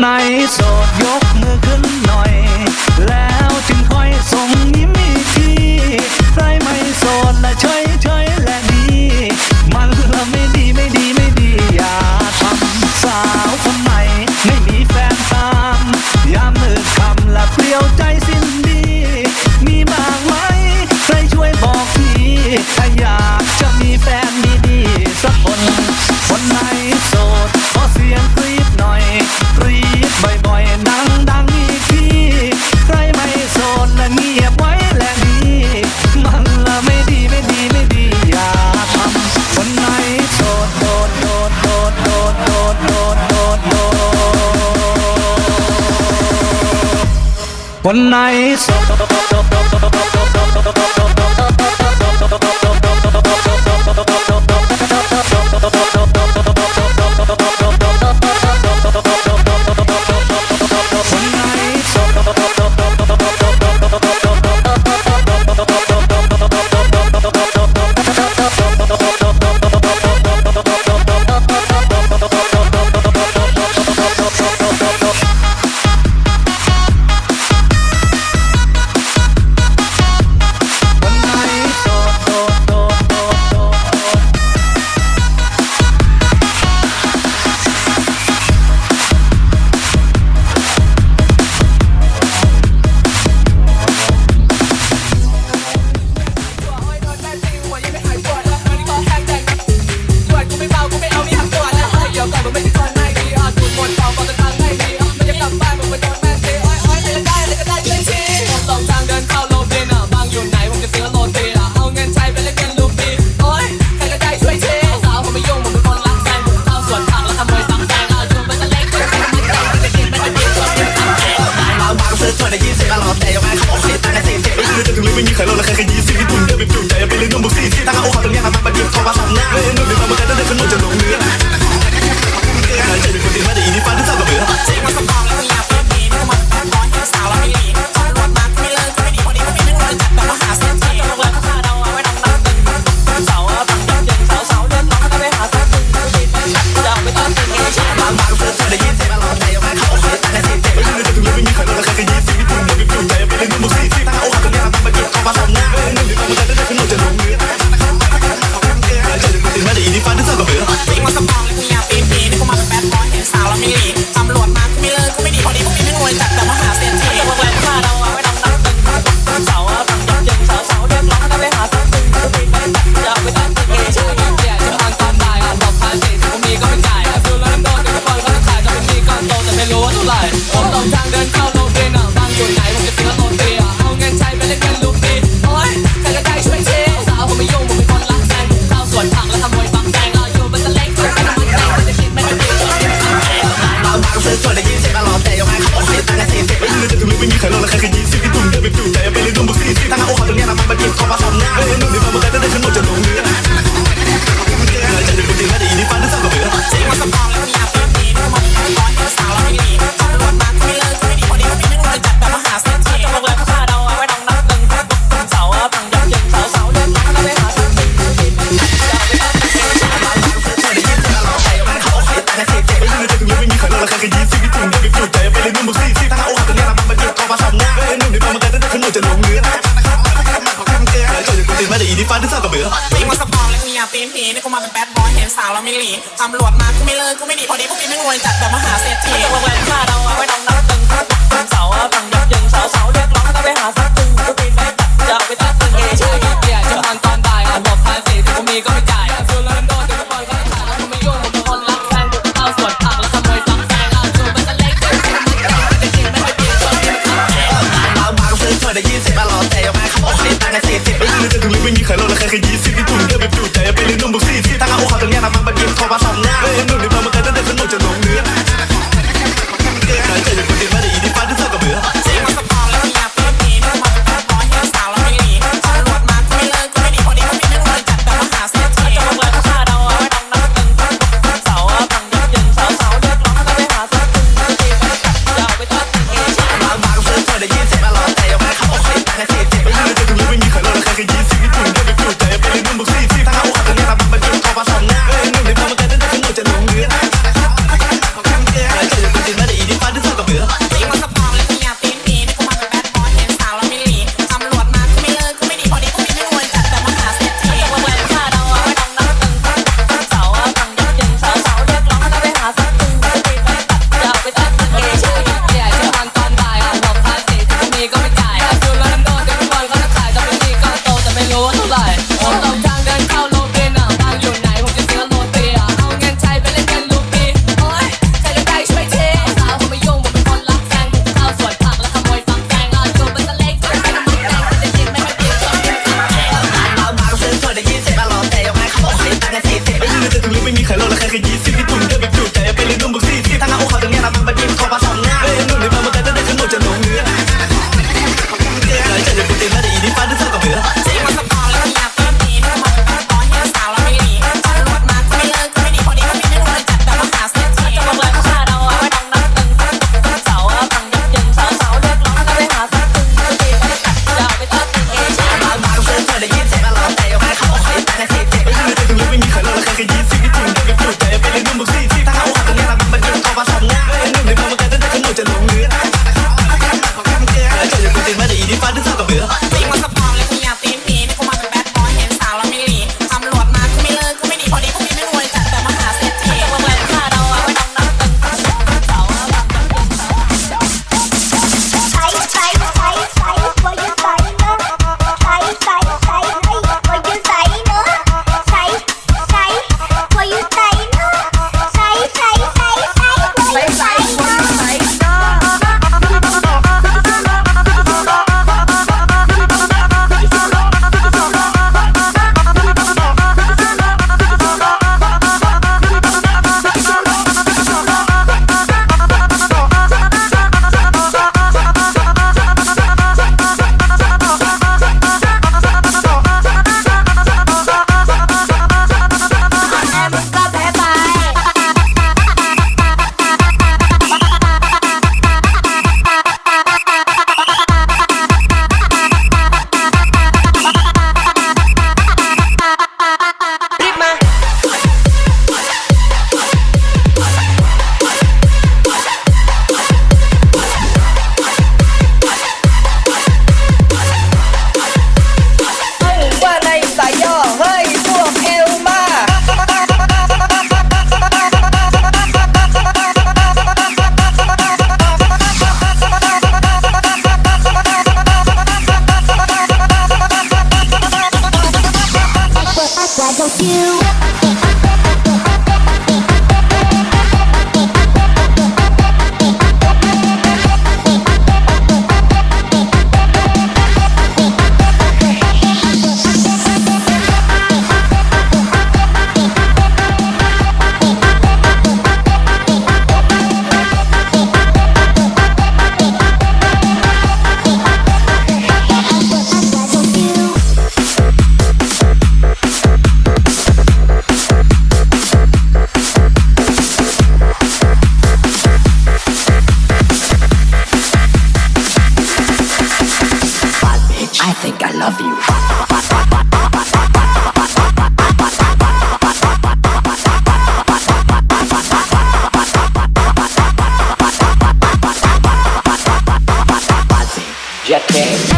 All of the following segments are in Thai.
night, so One night. ไม่มีใครรอดและแค่ยี้ซีวิตคุณเดินไปจุ่มใจเปเลยนุ่มบุกซี่ที่ตั้งเอาหัวตรงนี้ทำมันบันทึกทางมาสั่งหนเล่นนุ่มเดี๋ยวมาเมื่อไหร่ต้อดนขึ้นมาจะ you? think I love you. Jet Game.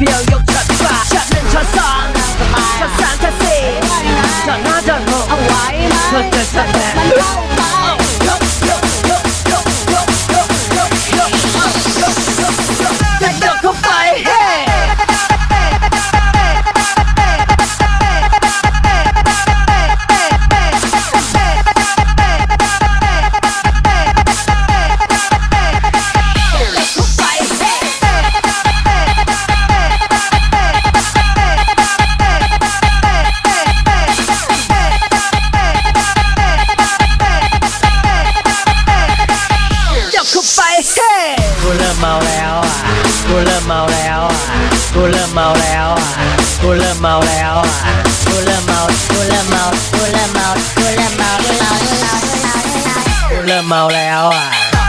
不要用 กูเริ่มเมาแล้วอะกูเริ่มเมาแล้วอะกูเริ่มเมาแล้วอะกูเริ่มเมากูเริ่มเมากูเริ่มเมากูเริ่มเมากูเริ่มเมากูเริ่มเมาแล้วอะ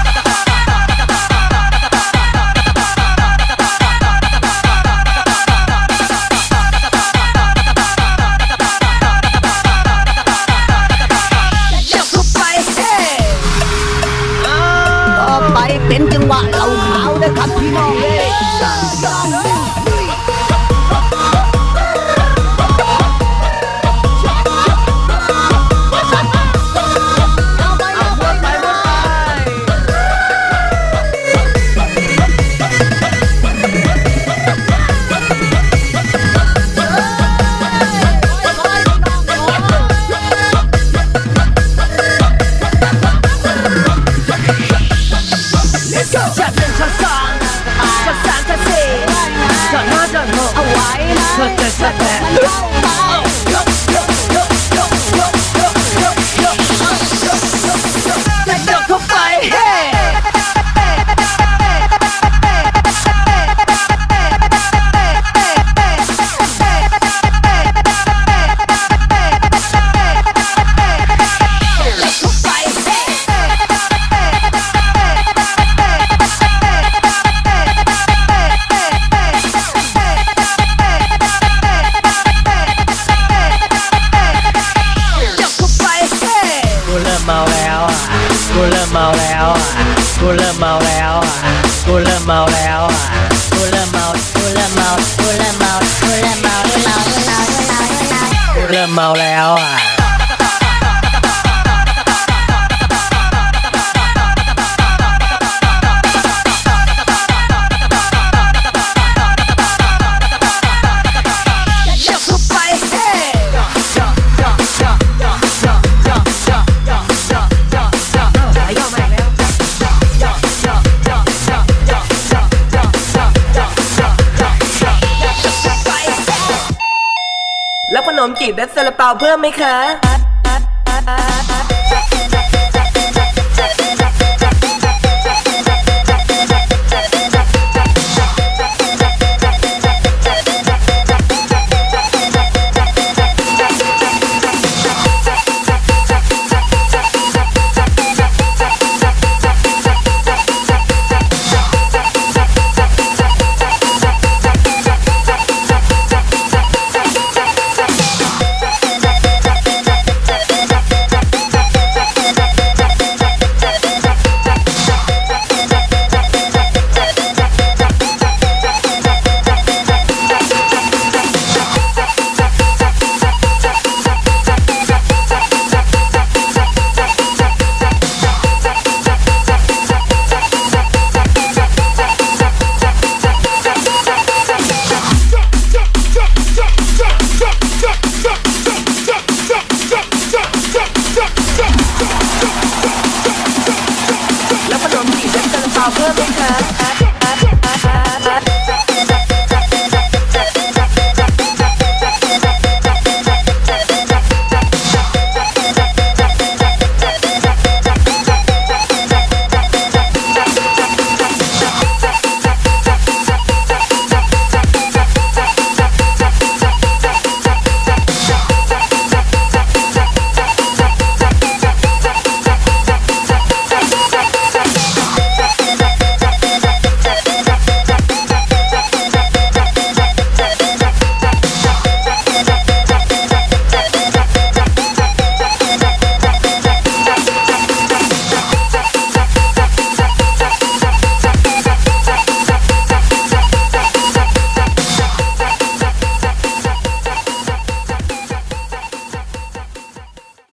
นมจีบและซาลาเปาเพิ่มไหมคะ